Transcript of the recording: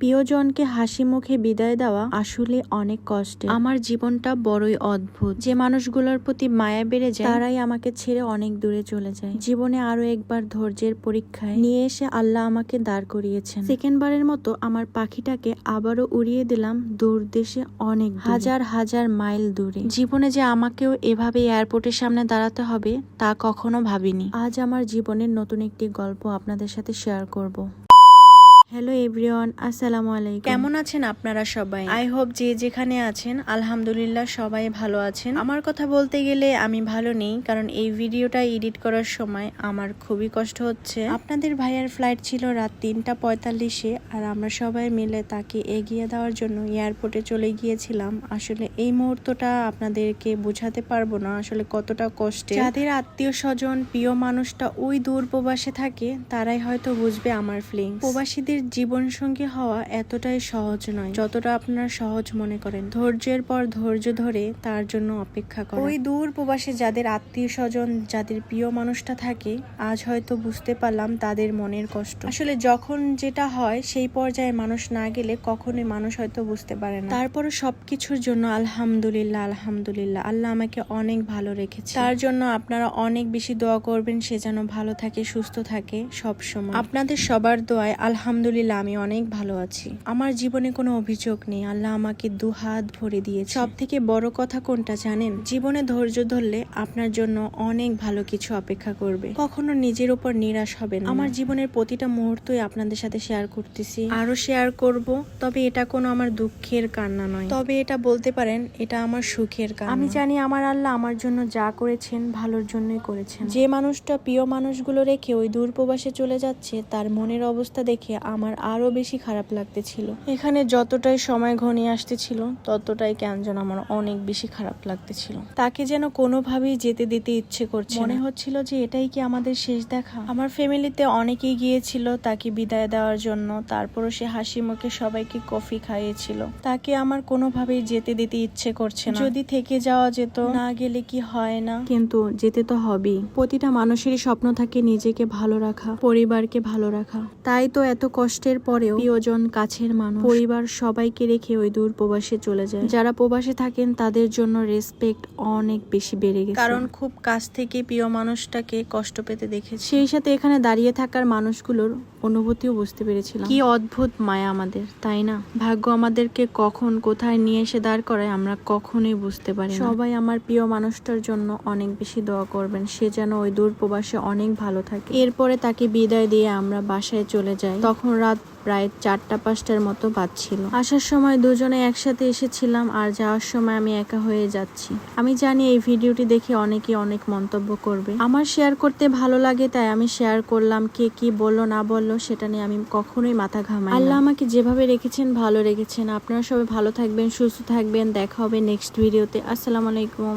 প্রিয়জনকে হাসি মুখে বিদায় দেওয়া আসলে অনেক কষ্টে আমার জীবনটা বড়ই অদ্ভুত। যে মানুষগুলোর প্রতি মায়া বেড়ে যায়, তারাই আমাকে ছেড়ে অনেক দূরে চলে যায়। জীবনে আরও একবার ধৈর্যের পরীক্ষায় নিয়ে এসে আল্লাহ আমাকে দাঁড় করিয়েছেন। সেকেন্ডবারের মতো আমার পাখিটাকে আবারও উড়িয়ে দিলাম দূর দেশে অনেক হাজার হাজার মাইল দূরে। জীবনে যে আমাকেও এভাবে এয়ারপোর্টের সামনে দাঁড়াতে হবে, তা কখনো ভাবিনি। আজ আমার জীবনের নতুন একটি গল্প আপনাদের সাথে শেয়ার করব। হ্যালো এভরিওয়ান আসসালামু আলাইকুম কেমন আছেন আপনারা সবাই? আই হোপ যে যেখানে আছেন আলহামদুলিল্লাহ সবাই ভালো আছেন। আমার কথা বলতে গেলে আমি ভালো নেই কারণ এই ভিডিওটা এডিট করার সময় আমার খুবই কষ্ট হচ্ছে। আপনাদের ভাইয়ার ফ্লাইট ছিল রাত তিনটা পঁয়তাল্লিশে আর আমরা সবাই মিলে তাকে এগিয়ে দেওয়ার জন্য এয়ারপোর্টে চলে গিয়েছিলাম। আসলে এই মুহূর্তটা আপনাদেরকে বোঝাতে পারব না আসলে কতটা কষ্টে যাদের আত্মীয় স্বজন প্রিয় মানুষটা ওই দূর প্রবাসে থাকে তারাই হয়তো বুঝবে আমার ফিলিং প্রবাসীদের জীবন সঙ্গী হওয়া এতটাই সহজ নয় যতটা আপনারা সহজ মনে করেন। ধৈর্যের পর ধৈর্য ধরে তার জন্য অপেক্ষা করা ওই দূর প্রবাসে যাদের আত্মীয় স্বজন যাদের প্রিয় মানুষটা থাকে আজ হয়তো বুঝতে পারলাম তাদের মনের কষ্ট। আসলে যখন যেটা হয় সেই পর্যায়ে মানুষ না গেলে কখনোই মানুষ হয়তো বুঝতে পারে না। তারপরে সবকিছুর জন্য আলহামদুলিল্লাহ আলহামদুলিল্লাহ আল্লাহ আমাকে অনেক ভালো রেখেছে। তার জন্য আপনারা অনেক বেশি দোয়া করবেন সে যেন ভালো থাকে সুস্থ থাকে সব সময় আপনাদের সবার দোয়ায় আলহামদুলিল্লাহ আমি অনেক ভালো আছি। আমার জীবনে কোনো অভিযোগ নেই, আল্লাহ আমাকে দু হাত ভরে দিয়েছে। সব থেকে বড় কথা কোনটা জানেন? জীবনে ধৈর্য ধরলে আপনার জন্য অনেক ভালো কিছু অপেক্ষা করবে। কখনো নিজের উপর নিরাশ হবেন আমার জীবনের প্রতিটা মুহূর্তই আপনাদের সাথে শেয়ার করতেছি। আরও শেয়ার করব, তবে এটা কোনো আমার দুঃখের কান্না নয়। তবে এটা বলতে পারেন, এটা আমার সুখের কান্না। আমি জানি আমার আল্লাহ আমার জন্য যা করেছেন, ভালোর জন্যই করেছেন। যে মানুষটা প্রিয় মানুষগুলো রেখে ওই দূর প্রবাসে চলে যাচ্ছে, তার মনের অবস্থা দেখে আমার আরও বেশি খারাপ লাগতেছিল। এখানে যতটাই সময় ঘনিয়ে আসতেছিল ততটাই কেন যেন আমার অনেক বেশি খারাপ লাগতেছিল। তাকে যেন কোনোভাবেই যেতে দিতে ইচ্ছে করছে মনে হচ্ছিল যে এটাই কি আমাদের শেষ দেখা। আমার ফ্যামিলিতে অনেকেই গিয়েছিল তাকে বিদায় দেওয়ার জন্য। তারপরও সে হাসি মুখে সবাইকে কফি খাইয়েছিল। তাকে আমার কোনোভাবেই যেতে দিতে ইচ্ছে করছে না। যদি থেকে যাওয়া যেত না গেলে কি হয় না? কিন্তু যেতে তো হবেই। প্রতিটা মানুষেরই স্বপ্ন থাকে নিজেকে ভালো রাখা পরিবারকে ভালো রাখা। তাই তো এত কষ্টের পরেও প্রিয়জন কাছের মানুষ। পরিবার সবাইকে রেখে ওই দূর প্রবাসে চলে যায়। যারা প্রবাসে থাকেন তাদের জন্য রেসপেক্ট অনেক বেশি বেড়ে গেছে। কারণ খুব কাছ থেকে প্রিয় মানুষটাকে কষ্ট পেতে দেখেছি। সেই সাথে এখানে দাঁড়িয়ে থাকার মানুষগুলোর অনুভূতিও বুঝতে পেরেছিলাম। কি অদ্ভুত মায়া আমাদের তাই না? ভাগ্য আমাদেরকে কখন কোথায় নিয়ে এসে দাঁড় করায় আমরা কখনোই বুঝতে পারি সবাই আমার প্রিয় মানুষটার জন্য অনেক বেশি দোয়া করবেন। সে যেন ওই দূর প্রবাসে অনেক ভালো থাকে। এরপরে তাকে বিদায় দিয়ে আমরা বাসায় চলে যাই। তখন রাত প্রায় চারটা পাঁচটার মতো বাজছিল। আসার সময় দুজনে একসাথে এসেছিলাম আর যাওয়ার সময় আমি একা হয়ে যাচ্ছি। আমি জানি এই ভিডিওটি দেখে অনেকে অনেক মন্তব্য করবে। আমার শেয়ার করতে ভালো লাগে, তাই আমি শেয়ার করলাম কে কি বলল, না বলল, সেটা নিয়ে আমি কখনোই মাথা ঘামাই আল্লাহ আমাকে যেভাবে রেখেছেন, ভালো রেখেছেন। আপনারা সবাই ভালো থাকবেন, সুস্থ থাকবেন। দেখা হবে নেক্সট ভিডিওতে আসসালামু আলাইকুম।